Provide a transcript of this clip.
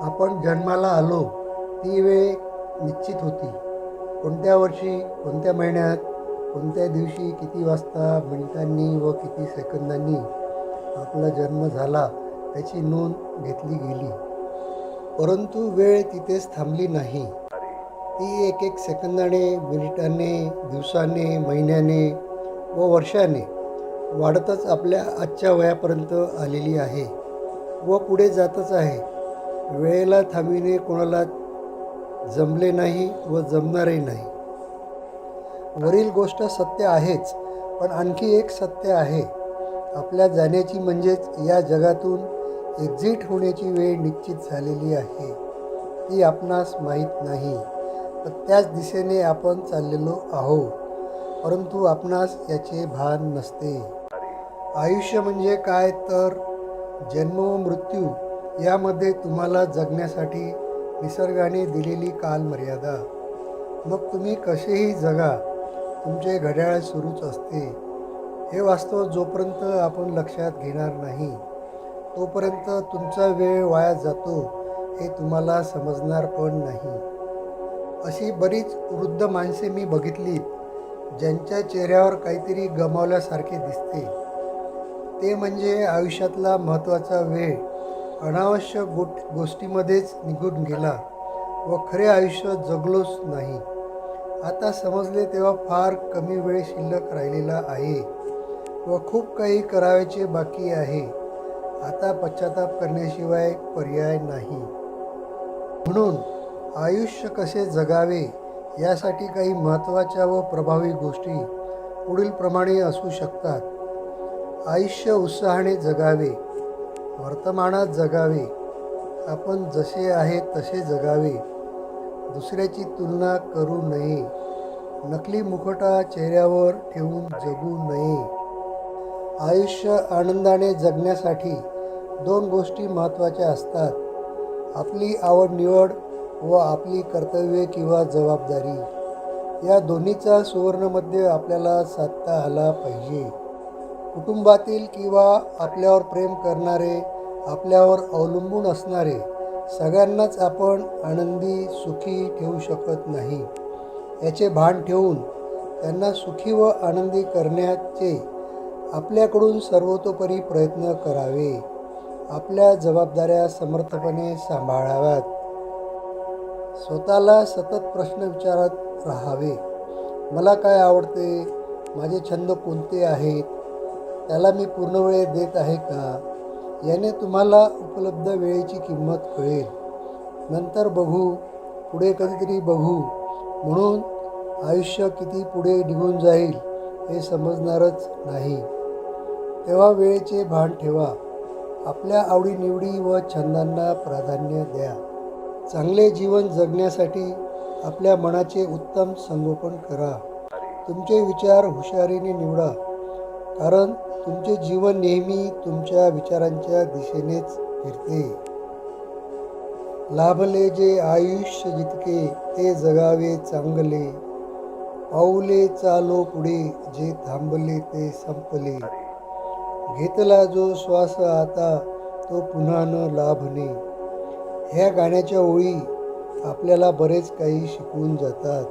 आपण जन्माला आलो ती वेळ निश्चित होती. कोणत्या वर्षी कोणत्या महिन्यात कोणत्या दिवशी किती वाजता मिनिटांनी व किती सेकंदांनी आपला जन्म झाला त्याची नोंद घेतली गेली. परंतु वेळ तिथेच थांबली नाही. ती एक एक सेकंदाने मिनिटाने दिवसाने महिन्याने व वर्षाने वाढतच आपल्या आजच्या वयापर्यंत आलेली आहे व पुढे जातच आहे. वेळेला थांबविणे कोणाला जमले नाही व जमणारही नाही. वरील गोष्ट सत्य आहेच पण आणखी एक सत्य आहे. आपल्या जाण्याची म्हणजेच या जगातून एक्झिट होण्याची वेळ निश्चित झालेली आहे. ती आपणास माहीत नाही तर त्याच दिशेने आपण चाललेलो आहोत परंतु आपणास याचे भान नसते. आयुष्य म्हणजे काय? तर जन्म व मृत्यू. यामध्ये तुम्हाला जगण्यासाठी निसर्गाने दिलेली कालमर्यादा मग तुम्ही कसेही जगा तुमचे घड्याळ सुरूच असते. हे वास्तव जोपर्यंत आपण लक्षात घेणार नाही तोपर्यंत तुमचा वेळ वाया जातो हे तुम्हाला समजणार पण नाही. अशी बरीच वृद्ध माणसे मी बघितलीत ज्यांच्या चेहऱ्यावर काहीतरी गमावल्यासारखे दिसते. ते म्हणजे आयुष्यातला महत्त्वाचा वेळ. अनावश्यक गोट गोष्टीमध्येच निघून गेला व खरे आयुष्य जगलोच नाही. आता समजले तेव्हा फार कमी वेळ शिल्लक राहिलेला आहे व खूप काही करावयाचे बाकी आहे. आता पश्चाताप करण्याशिवाय पर्याय नाही. म्हणून आयुष्य कसे जगावे यासाठी काही महत्त्वाच्या व प्रभावी गोष्टी पुढीलप्रमाणे असू शकतात. आयुष्य उत्साहाने जगावे. वर्तमानात जगावे. आपण जसे आहे तसे जगावे. दुसऱ्याची तुलना करू नये. नकली मुखटा चेहऱ्यावर ठेवून जगू नये. आयुष्य आनंदाने जगण्यासाठी दोन गोष्टी महत्त्वाच्या असतात. आपली आवड निवड व आपली कर्तव्ये किंवा जबाबदारी. या दोन्हीचा सुवर्णमध्ये आपल्याला साधता आला पाहिजे. कुटुंबातील किंवा आपल्यावर प्रेम करणारे आपल्यावर अवलंबून असणारे सगळ्यांनाच आपण आनंदी सुखी ठेवू शकत नाही. याचे भान ठेवून त्यांना सुखी व आनंदी करण्याचे आपल्याकडून सर्वतोपरी प्रयत्न करावे. आपल्या जबाबदाऱ्या समर्थपणे सांभाळाव्यात. स्वतःला सतत प्रश्न विचारत राहावे. मला काय आवडते? माझे छंद कोणते आहेत? त्याला मी पूर्ण वेळ देत आहे का? याने तुम्हाला उपलब्ध वेळेची किंमत कळेल. नंतर बघू पुढे कधीतरी बघू. म्हणून आयुष्य किती पुढे निघून जाईल हे समजणारच नाही. तेव्हा वेळेचे भान ठेवा. आपल्या आवडीनिवडी व छंदांना प्राधान्य द्या. चांगले जीवन जगण्यासाठी आपल्या मनाचे उत्तम संगोपन करा. तुमचे विचार हुशारीने निवडा. कारण तुमचे जीवन नेहमी तुमच्या विचारांच्या दिशेनेच फिरते. लाभले जे आयुष्य जितके ते जगावे चांगले. पाऊले चालो पुढे जे थांबले ते संपले. घेतला जो श्वास आता तो पुन्हा न लाभणे. ह्या गाण्याच्या ओळी आपल्याला बरेच काही शिकवून जातात.